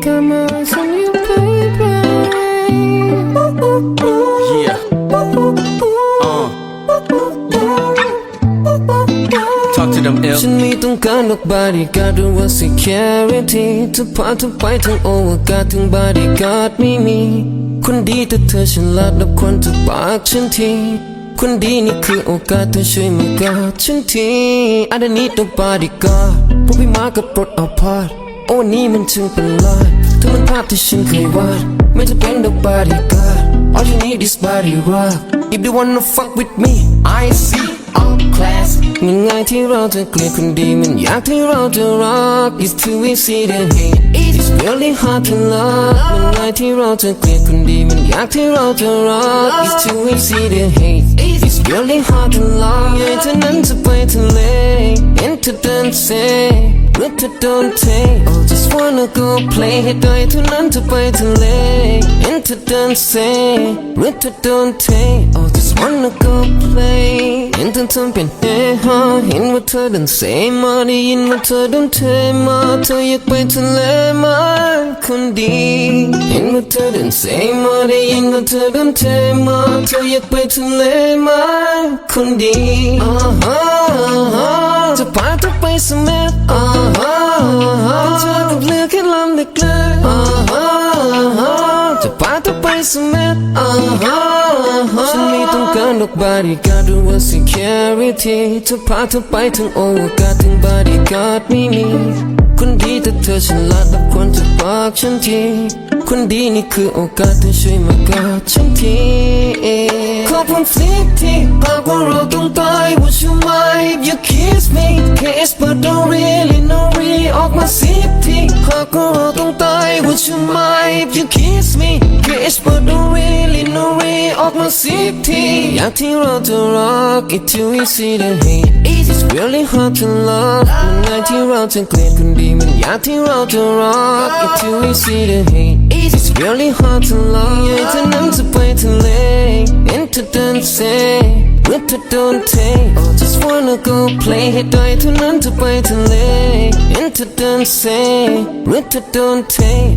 got my eyes on you, baby. Yeah. Uh. Talk to them ill. ฉันไม่ต้องการดอกบาดีการหรือว่า security จะพาเธอไปทั้งโอวกาศถึงบาดีการไม่มี คนดีแต่เธอฉลาดและคนจะปากฉันทีคนดีนี่คือโอกาสเธอช่วยมากอดฉันที I don't need nobody God พวกพี่มากับรถเอาพาดโอ้นนี้มันจึงเป็นลาย เธอมันภาพที่ฉันเคยวาดไม่จะเป็น nobody God All you need is body rock If you wanna fuck with me I see all class มันง่ายที่เราจะเกลียดคนดีมันยากที่เราจะ rock It's too easy to hate It's really hard to love มันง่ายที่เราจะเกลียดคนดีมันยากที่เราจะ rock It's too easy to hate It's really hard to love อยากเธอนั้นจะไปทะเล Into dancing หรือเธอโดนเท Oh just wanna go play ให้ได้เท่านั้นจะไปทะเล Into dancing หรือเธอโดนเท Oh just wanna go play เห็นเธอทำเป็นเฮฮาเห็นว่าเธอเดินเซมาได้ยินว่าเธอเดินเทมาเธออยากไปทะเลมาคนดีเห็นว่าเธอเดินเซมาได้ยินว่าเธอเดินเทมาเธออยากไปทะเลมาคนดีอ่าฮะอ่าฮะจะพาเธอไปสมัครอ่าฮะอ่าฮะาเธอไปสมัครอ่าฮะอ่าฮะฉันไม่ต้องการดอกบาดีการหรือว่า security จะพาเธอไปถึงโอวกาศถึงบาดีการ์ดไม่มี คนดีแต่เธอฉลาดและควรจะบอกฉันทีคนดีนี่คือโอกาสเธอช่วยมากอดฉันทีขอผมฟลิกที่หากว่าเราต้องตาย Would you mind if you kiss me Kiss but don't really know me ออกมาสิบทีหากว่า mind if you kiss me Kiss but don't really know me ออกมาสิบทีอยากที่เราจะรัก It's too easy to hate It's really hard to love มันง่ายที่เราจะเกลียดคนดีมันยากที่เราจะรัก It's too easy to hate It's really hard to love อยากเธอนั้นจะไปทะเล Into dancing หรือเธอโดนเท Oh just wanna go play ให้ได้เท่านั้นจะไปทะเล Into dancing หรือเธอโดนเท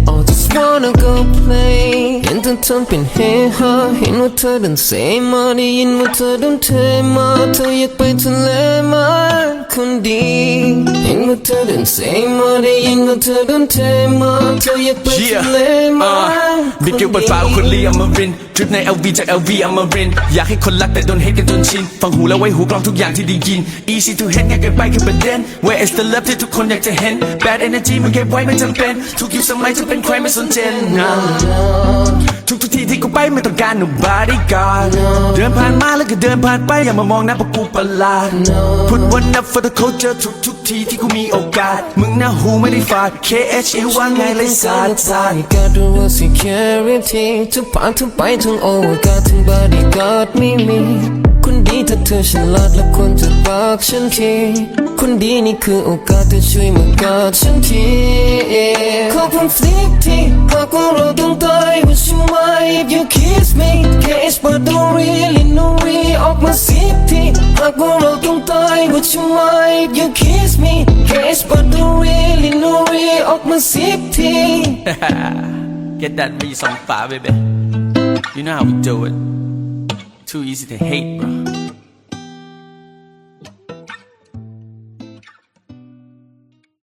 Oh just wanna go play เห็นเธอทำเป็นเฮฮาเห็นว่าเธอเดินเซมาได้ยินว่าเธอโดนเทมาเธออยากไปทะเลมา คนดีเห็นว่าเธอเดินเซมาได้ยินว่าเธอโดนเทมาเธออยากไปทะเลมาบิดเกี่ยวบทฟ้าคนเลียมารินทริปใน LV จาก LV อมารินอยากให้คนรักแต่โดนเฮทกันจนชินฟังหูแล้วไว้หูกลองทุกอย่างที่ได้ยิน Easy to hate ง่ายเกินไปคือประเด็น Where is the love ที่ทุกคนอยากจะเห็น Bad energy มันเก็บไว้ไม่จำเป็นทุกยุคสมัยจะเป็นใครไม่สนใจนะทุกทุกๆที่ที่กูไปไม่ต้องการ nobody god เดินผ่านมาแล้วก็เดินผ่านไปอย่ามามองหน้าเพราะกูประหลาด Put one up for ถ้าเขาเจอทุกทุกทีที่กูมีโอกาส มึงหน้าหูไม่ได้ฝาด KH เอว่าไงเลยสาดสาดการดูว่า security จะพานทุกไปทั้งโอวกาสทั้งบาดีการ์ดไม่มี อฉลาดและควรจะบอกฉันทีคนดีนี่คือโอกาสเธอช่วยมากอดฉันทีขอผมฟลิกทีหากว่าเราต้องตาย Would you mind if you kiss me Kiss but don't really know me ออกมาสิบทีหากว่าเราต้องตาย Would you mind if you kiss me Kiss but don't really know me ออกมาสิบที Get that V some fire, baby. You know how we do it. Too easy to hate, bro.